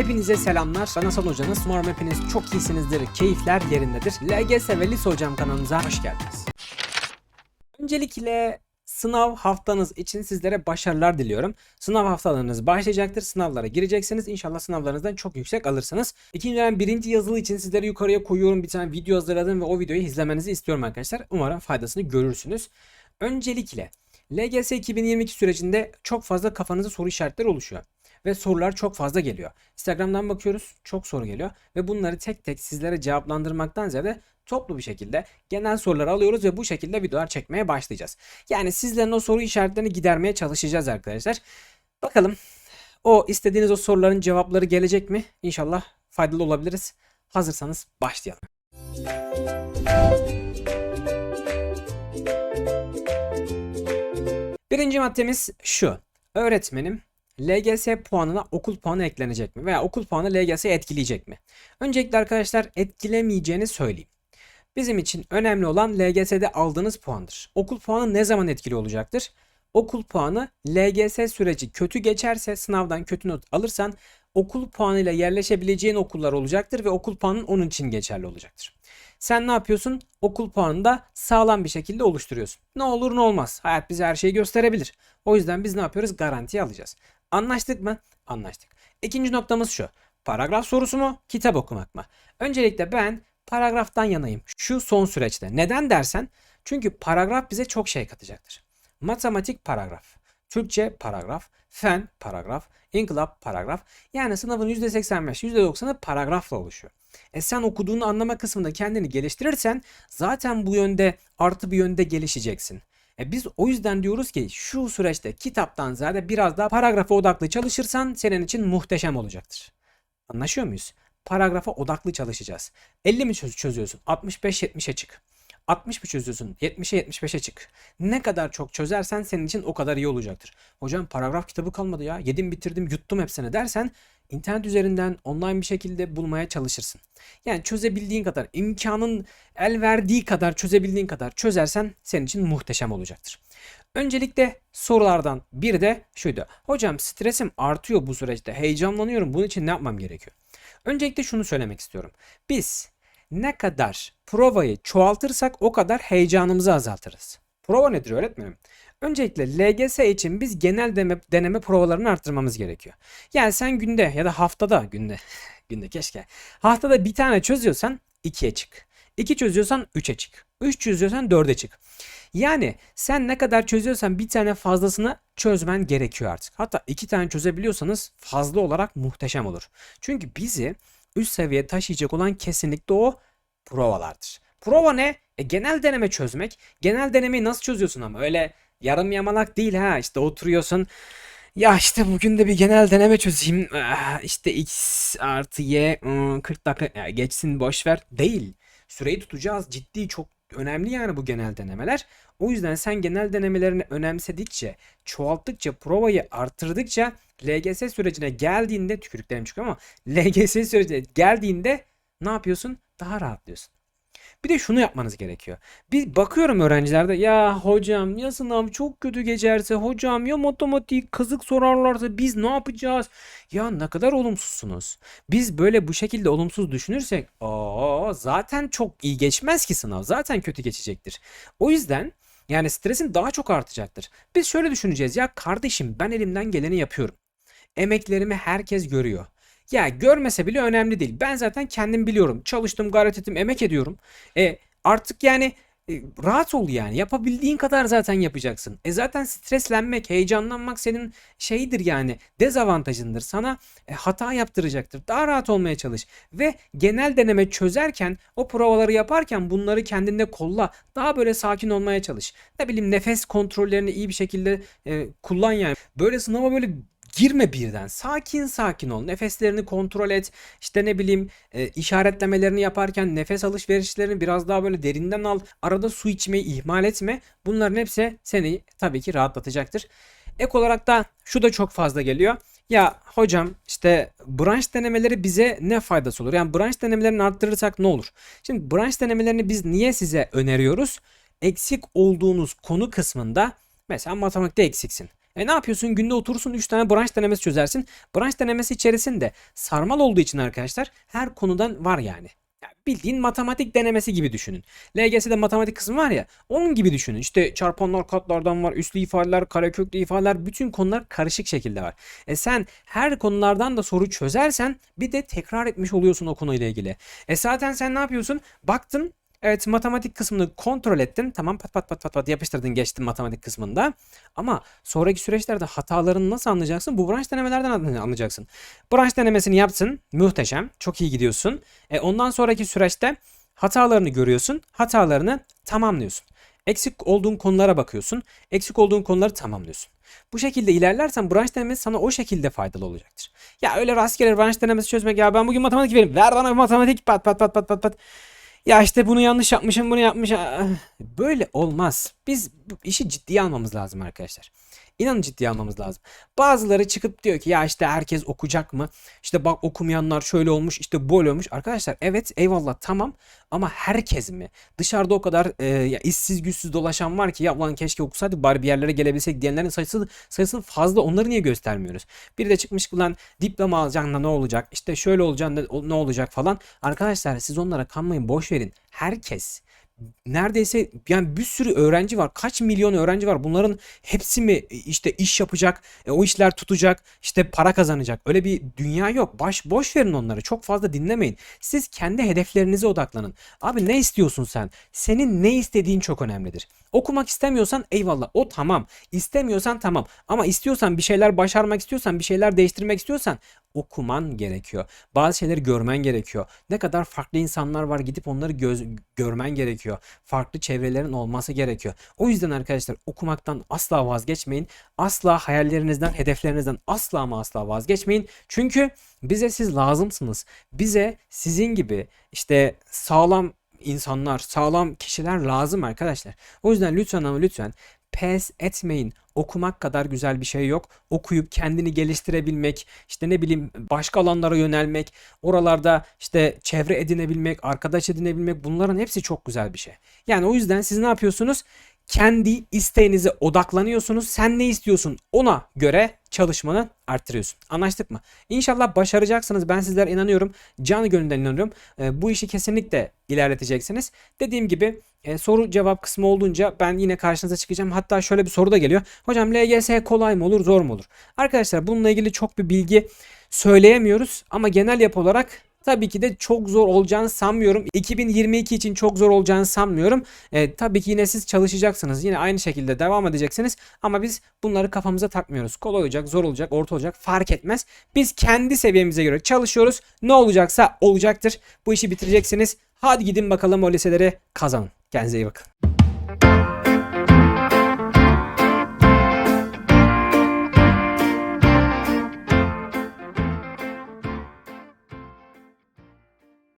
Hepinize selamlar. Ben Hasan Hocanız. Umarım hepiniz çok iyisinizdir. Keyifler yerindedir. LGS ve Lise Hocam kanalımıza hoş geldiniz. Öncelikle sınav haftanız için sizlere başarılar diliyorum. Sınav haftalarınız başlayacaktır. Sınavlara gireceksiniz. İnşallah sınavlarınızdan çok yüksek alırsınız. İkinci dönem birinci yazılı için sizlere yukarıya koyuyorum. Bir tane video hazırladım ve o videoyu izlemenizi istiyorum arkadaşlar. Umarım faydasını görürsünüz. Öncelikle LGS 2022 sürecinde çok fazla kafanızda soru işaretleri oluşuyor. Ve sorular çok fazla geliyor. Instagram'dan bakıyoruz çok soru geliyor. Ve bunları tek tek sizlere cevaplandırmaktan ziyade toplu bir şekilde genel soruları alıyoruz ve bu şekilde videolar çekmeye başlayacağız. Yani sizlerin o soru işaretlerini gidermeye çalışacağız arkadaşlar. Bakalım o istediğiniz o soruların cevapları gelecek mi? İnşallah faydalı olabiliriz. Hazırsanız başlayalım. Birinci maddemiz şu. Öğretmenim LGS puanına okul puanı eklenecek mi? Veya okul puanı LGS'yi etkileyecek mi? Öncelikle arkadaşlar etkilemeyeceğini söyleyeyim. Bizim için önemli olan LGS'de aldığınız puandır. Okul puanı ne zaman etkili olacaktır? Okul puanı LGS süreci kötü geçerse sınavdan kötü not alırsan okul puanıyla yerleşebileceğin okullar olacaktır ve okul puanın onun için geçerli olacaktır. Sen ne yapıyorsun? Okul puanını da sağlam bir şekilde oluşturuyorsun. Ne olur ne olmaz. Hayat bize her şeyi gösterebilir. O yüzden biz ne yapıyoruz? Garantiye alacağız. Anlaştık mı? Anlaştık. İkinci noktamız şu. Paragraf sorusu mu? Kitap okumak mı? Öncelikle ben paragraftan yanayım. Şu son süreçte. Neden dersen? Çünkü paragraf bize çok şey katacaktır. Matematik paragraf. Türkçe paragraf. Fen paragraf. İnkılap paragraf. Yani sınavın %85, %90'ı paragrafla oluşuyor. E sen okuduğunu anlama kısmında kendini geliştirirsen zaten bu yönde artı bir yönde gelişeceksin. E biz o yüzden diyoruz ki şu süreçte kitaptan ziyade biraz daha paragrafa odaklı çalışırsan senin için muhteşem olacaktır. Anlaşıyor muyuz? Paragrafa odaklı çalışacağız. 50 mi çöz çözüyorsun? 65-70'e çık. 60 mı çözüyorsun? 70'e 75'e çık. Ne kadar çok çözersen senin için o kadar iyi olacaktır. Hocam paragraf kitabı kalmadı ya. Yedim bitirdim yuttum hepsini dersen internet üzerinden online bir şekilde bulmaya çalışırsın. Yani çözebildiğin kadar, imkanın el verdiği kadar çözebildiğin kadar çözersen senin için muhteşem olacaktır. Öncelikle sorulardan biri de şuydu. Hocam stresim artıyor bu süreçte. Heyecanlanıyorum. Bunun için ne yapmam gerekiyor? Öncelikle şunu söylemek istiyorum. Biz ne kadar provayı çoğaltırsak o kadar heyecanımızı azaltırız. Prova nedir öğretmenim? Öncelikle LGS için biz genel deneme, deneme provalarını arttırmamız gerekiyor. Yani sen günde ya da haftada günde günde keşke haftada bir tane çözüyorsan 2'ye çık. 2 çözüyorsan 3'e çık. 3 çözüyorsan 4'e çık. Yani sen ne kadar çözüyorsan bir tane fazlasını çözmen gerekiyor artık. Hatta iki tane çözebiliyorsanız fazla olarak muhteşem olur. Çünkü bizi üst seviyeye taşıyacak olan kesinlikle o provalardır. Prova ne? E, genel deneme çözmek. Genel denemeyi nasıl çözüyorsun ama öyle yarım yamalak değil ha işte oturuyorsun. Ya işte bugün de bir genel deneme çözeyim. Ah, İşte x artı y ıı, 40 dakika ya geçsin boş ver. Değil. Süreyi tutacağız. Ciddi çok önemli yani bu genel denemeler. O yüzden sen genel denemelerini önemsedikçe, çoğalttıkça, provayı arttırdıkça LGS sürecine geldiğinde tükürüklerim çıkıyor ama LGS sürecine geldiğinde ne yapıyorsun? Daha rahatlıyorsun. Bir de şunu yapmanız gerekiyor. Bir bakıyorum öğrencilerde ya hocam ya sınav çok kötü geçerse hocam ya matematik kazık sorarlarsa biz ne yapacağız? Ya ne kadar olumsuzsunuz. Biz böyle bu şekilde olumsuz düşünürsek o zaten çok iyi geçmez ki sınav. Zaten kötü geçecektir. O yüzden yani stresin daha çok artacaktır. Biz şöyle düşüneceğiz ya kardeşim ben elimden geleni yapıyorum. Emeklerimi herkes görüyor. Ya görmese bile önemli değil. Ben zaten kendim biliyorum. Çalıştım, gayret ettim, emek ediyorum. E artık yani e, rahat ol yani. Yapabildiğin kadar zaten yapacaksın. E zaten streslenmek, heyecanlanmak senin şeyidir yani. Dezavantajındır. Sana e, hata yaptıracaktır. Daha rahat olmaya çalış. Ve genel deneme çözerken, o provaları yaparken bunları kendinde kolla. Daha böyle sakin olmaya çalış. Ne bileyim nefes kontrollerini iyi bir şekilde e, kullan yani. Böyle sınava böyle girme birden. Sakin sakin ol. Nefeslerini kontrol et. İşte ne bileyim e, işaretlemelerini yaparken nefes alışverişlerini biraz daha böyle derinden al. Arada su içmeyi ihmal etme. Bunların hepsi seni tabii ki rahatlatacaktır. Ek olarak da şu da çok fazla geliyor. Ya hocam işte branş denemeleri bize ne faydası olur? Yani branş denemelerini arttırırsak ne olur? Şimdi branş denemelerini biz niye size öneriyoruz? Eksik olduğunuz konu kısmında mesela matematikte eksiksin. E ne yapıyorsun? Günde oturursun 3 tane branş denemesi çözersin. Branş denemesi içerisinde sarmal olduğu için arkadaşlar her konudan var yani. Ya bildiğin matematik denemesi gibi düşünün. LGS'de matematik kısmı var ya onun gibi düşünün. İşte çarpanlar katlardan var, üslü ifadeler, kareköklü ifadeler bütün konular karışık şekilde var. E sen her konulardan da soru çözersen bir de tekrar etmiş oluyorsun o konuyla ilgili. E zaten sen ne yapıyorsun? Baktın Evet matematik kısmını kontrol ettin. Tamam pat pat pat pat pat yapıştırdın geçtin matematik kısmında. Ama sonraki süreçlerde hatalarını nasıl anlayacaksın? Bu branş denemelerden anlay- anlayacaksın. Branş denemesini yaptın. Muhteşem. Çok iyi gidiyorsun. E, ondan sonraki süreçte hatalarını görüyorsun. Hatalarını tamamlıyorsun. Eksik olduğun konulara bakıyorsun. Eksik olduğun konuları tamamlıyorsun. Bu şekilde ilerlersen branş denemesi sana o şekilde faydalı olacaktır. Ya öyle rastgele branş denemesi çözmek ya ben bugün matematik vereyim. Ver bana matematik pat pat pat pat pat pat. Ya işte bunu yanlış yapmışım, bunu yapmış. Ah, Böyle olmaz. Biz işi ciddiye almamız lazım arkadaşlar. İnanın ciddiye almamız lazım. Bazıları çıkıp diyor ki ya işte herkes okuyacak mı? İşte bak okumayanlar şöyle olmuş, işte böyle olmuş. Arkadaşlar evet eyvallah tamam ama herkes mi? Dışarıda o kadar e, ya işsiz güçsüz dolaşan var ki ya ulan keşke okusaydık bari bir yerlere gelebilsek diyenlerin sayısı sayısı fazla. Onları niye göstermiyoruz? Biri de çıkmış ulan diploma alacaksın da ne olacak? İşte şöyle olacaksın ne olacak falan. Arkadaşlar siz onlara kanmayın boş verin. Herkes neredeyse yani bir sürü öğrenci var. Kaç milyon öğrenci var. Bunların hepsi mi e, işte iş yapacak, e, o işler tutacak, işte para kazanacak. Öyle bir dünya yok. Baş boş verin onları. Çok fazla dinlemeyin. Siz kendi hedeflerinize odaklanın. Abi ne istiyorsun sen? Senin ne istediğin çok önemlidir. Okumak istemiyorsan eyvallah. O tamam. İstemiyorsan tamam. Ama istiyorsan bir şeyler başarmak istiyorsan, bir şeyler değiştirmek istiyorsan okuman gerekiyor. Bazı şeyleri görmen gerekiyor. Ne kadar farklı insanlar var gidip onları göz, görmen gerekiyor. Farklı çevrelerin olması gerekiyor. O yüzden arkadaşlar okumaktan asla vazgeçmeyin. Asla hayallerinizden, hedeflerinizden asla ama asla vazgeçmeyin. Çünkü bize siz lazımsınız. Bize sizin gibi işte sağlam insanlar, sağlam kişiler lazım arkadaşlar. O yüzden lütfen ama lütfen pes etmeyin. Okumak kadar güzel bir şey yok. Okuyup kendini geliştirebilmek, işte ne bileyim başka alanlara yönelmek, oralarda işte çevre edinebilmek, arkadaş edinebilmek bunların hepsi çok güzel bir şey. Yani o yüzden siz ne yapıyorsunuz? Kendi isteğinize odaklanıyorsunuz. Sen ne istiyorsun ona göre çalışmanı arttırıyorsun. Anlaştık mı? İnşallah başaracaksınız. Ben sizlere inanıyorum. Canı gönülden inanıyorum. Ee, bu işi kesinlikle ilerleteceksiniz. Dediğim gibi e, soru cevap kısmı olduğunca ben yine karşınıza çıkacağım. Hatta şöyle bir soru da geliyor. Hocam LGS kolay mı olur, zor mu olur? Arkadaşlar bununla ilgili çok bir bilgi söyleyemiyoruz ama genel yapı olarak Tabii ki de çok zor olacağını sanmıyorum. 2022 için çok zor olacağını sanmıyorum. E, tabii ki yine siz çalışacaksınız. Yine aynı şekilde devam edeceksiniz. Ama biz bunları kafamıza takmıyoruz. Kolay olacak, zor olacak, orta olacak fark etmez. Biz kendi seviyemize göre çalışıyoruz. Ne olacaksa olacaktır. Bu işi bitireceksiniz. Hadi gidin bakalım o liseleri kazanın. Kendinize iyi bakın.